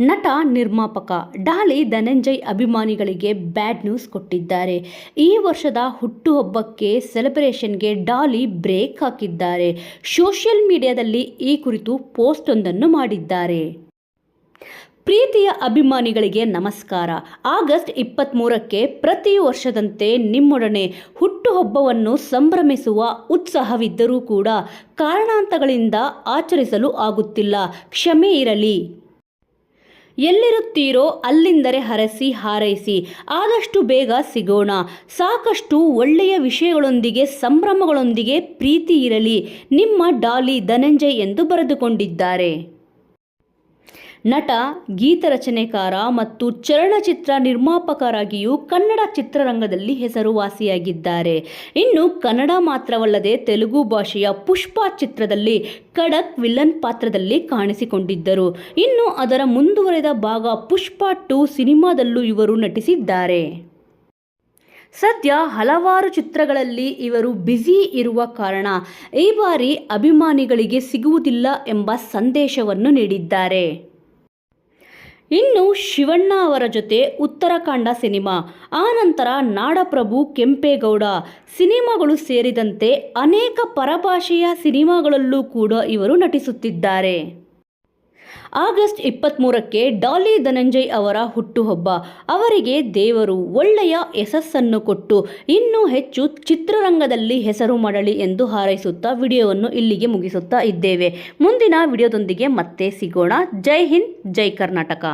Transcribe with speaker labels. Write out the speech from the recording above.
Speaker 1: ನಟ ನಿರ್ಮಾಪಕ ಡಾಲಿ ಧನಂಜಯ್ ಅಭಿಮಾನಿಗಳಿಗೆ ಬ್ಯಾಡ್ ನ್ಯೂಸ್ ಕೊಟ್ಟಿದ್ದಾರೆ. ಈ ವರ್ಷದ ಹುಟ್ಟುಹಬ್ಬಕ್ಕೆ ಸೆಲೆಬ್ರೇಷನ್ಗೆ ಡಾಲಿ ಬ್ರೇಕ್ ಹಾಕಿದ್ದಾರೆ. ಸೋಷಿಯಲ್ ಮೀಡಿಯಾದಲ್ಲಿ ಈ ಕುರಿತು ಪೋಸ್ಟ್ ಒಂದನ್ನು ಮಾಡಿದ್ದಾರೆ. ಪ್ರೀತಿಯ ಅಭಿಮಾನಿಗಳಿಗೆ ನಮಸ್ಕಾರ. ಆಗಸ್ಟ್ ಇಪ್ಪತ್ತ್ಮೂರಕ್ಕೆ ಪ್ರತಿ ವರ್ಷದಂತೆ ನಿಮ್ಮೊಡನೆ ಹುಟ್ಟುಹಬ್ಬವನ್ನು ಸಂಭ್ರಮಿಸುವ ಉತ್ಸಾಹವಿದ್ದರೂ ಕೂಡ ಕಾರಣಾಂತಗಳಿಂದ ಆಚರಿಸಲು ಆಗುತ್ತಿಲ್ಲ. ಕ್ಷಮೆ ಇರಲಿ. ಎಲ್ಲಿರುತ್ತೀರೋ ಅಲ್ಲಿಂದರೆ ಹರಸಿ ಹಾರೈಸಿ. ಆದಷ್ಟು ಬೇಗ ಸಿಗೋಣ. ಸಾಕಷ್ಟು ಒಳ್ಳೆಯ ವಿಷಯಗಳೊಂದಿಗೆ ಸಂಭ್ರಮಗಳೊಂದಿಗೆ ಪ್ರೀತಿ ಇರಲಿ. ನಿಮ್ಮ ಡಾಲಿ ಧನಂಜಯ್ ಎಂದು ಬರೆದುಕೊಂಡಿದ್ದಾರೆ. ನಟ, ಗೀತ ರಚನೆಕಾರ ಮತ್ತು ಚಲನಚಿತ್ರ ನಿರ್ಮಾಪಕರಾಗಿಯೂ ಕನ್ನಡ ಚಿತ್ರರಂಗದಲ್ಲಿ ಹೆಸರುವಾಸಿಯಾಗಿದ್ದಾರೆ. ಇನ್ನು ಕನ್ನಡ ಮಾತ್ರವಲ್ಲದೆ ತೆಲುಗು ಭಾಷೆಯ ಪುಷ್ಪ ಚಿತ್ರದಲ್ಲಿ ಖಡಕ್ ವಿಲನ್ ಪಾತ್ರದಲ್ಲಿ ಕಾಣಿಸಿಕೊಂಡಿದ್ದರು. ಇನ್ನು ಅದರ ಮುಂದುವರೆದ ಭಾಗ ಪುಷ್ಪ ಟು ಸಿನಿಮಾದಲ್ಲೂ ಇವರು ನಟಿಸಿದ್ದಾರೆ. ಸದ್ಯ ಹಲವಾರು ಚಿತ್ರಗಳಲ್ಲಿ ಇವರು ಬ್ಯುಸಿ ಇರುವ ಕಾರಣ ಈ ಬಾರಿ ಅಭಿಮಾನಿಗಳಿಗೆ ಸಿಗುವುದಿಲ್ಲ ಎಂಬ ಸಂದೇಶವನ್ನು ನೀಡಿದ್ದಾರೆ. ಇನ್ನು ಶಿವಣ್ಣ ಅವರ ಜೊತೆ ಉತ್ತರಾಖಂಡ ಸಿನಿಮಾ ಆನಂತರ ನಾಡಪ್ರಭು ಕೆಂಪೇಗೌಡ. ಸಿನಿಮಾಗಳು ಸೇರಿದಂತೆ ಅನೇಕ ಪರಭಾಷೆಯ ಸಿನಿಮಾಗಳಲ್ಲೂ ಕೂಡ ಇವರು ನಟಿಸುತ್ತಿದ್ದಾರೆ. ಆಗಸ್ಟ್ ಇಪ್ಪತ್ತ್ಮೂರಕ್ಕೆ ಡಾಲಿ ಧನಂಜಯ್ ಅವರ ಹುಟ್ಟುಹಬ್ಬ. ಅವರಿಗೆ ದೇವರು ಒಳ್ಳೆಯ ಯಶಸ್ಸನ್ನು ಕೊಟ್ಟು ಇನ್ನೂ ಹೆಚ್ಚು ಚಿತ್ರರಂಗದಲ್ಲಿ ಹೆಸರು ಮಾಡಲಿ ಎಂದು ಹಾರೈಸುತ್ತಾ ವಿಡಿಯೋವನ್ನು ಇಲ್ಲಿಗೆ ಮುಗಿಸುತ್ತಾ ಇದ್ದೇವೆ. ಮುಂದಿನ ವಿಡಿಯೋದೊಂದಿಗೆ ಮತ್ತೆ ಸಿಗೋಣ. ಜೈ ಹಿಂದ್, ಜೈ ಕರ್ನಾಟಕ.